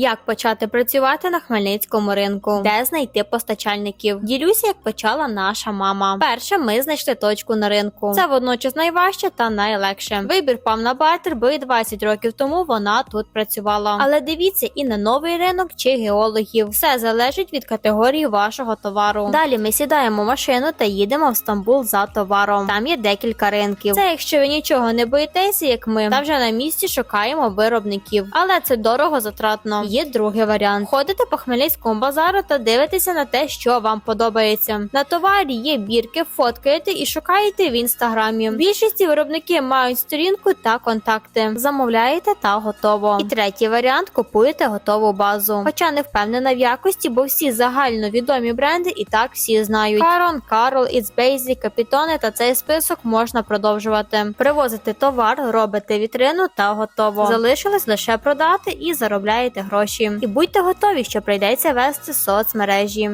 Як почати працювати на Хмельницькому ринку? Де знайти постачальників? Ділюся, як почала наша мама. Перше, ми знайшли точку на ринку. Це водночас найважче та найлегше. Вибір пав на бартер, бо і 20 років тому вона тут працювала. Але дивіться і на новий ринок чи геологів. Все залежить від категорії вашого товару. Далі ми сідаємо в машину та їдемо в Стамбул за товаром. Там є декілька ринків. Це якщо ви нічого не боїтеся, як ми, та вже на місці шукаємо виробників. Але це дорого затратно. Є другий варіант: ходите по Хмельницькому базару та дивитеся на те, що вам подобається. На товарі є бірки, фоткаєте і шукаєте в інстаграмі. В більшості виробники мають сторінку та контакти. Замовляєте та готово. І третій варіант купуєте готову базу. Хоча не впевнена в якості, бо всі загально відомі бренди і так всі знають. Caron, Carol, It's Basic, Capitone та цей список можна продовжувати. Привозите товар, робите вітрину та готово. Залишилось лише продати і заробляєте гроші. І будьте готові, що прийдеться вести соцмережі.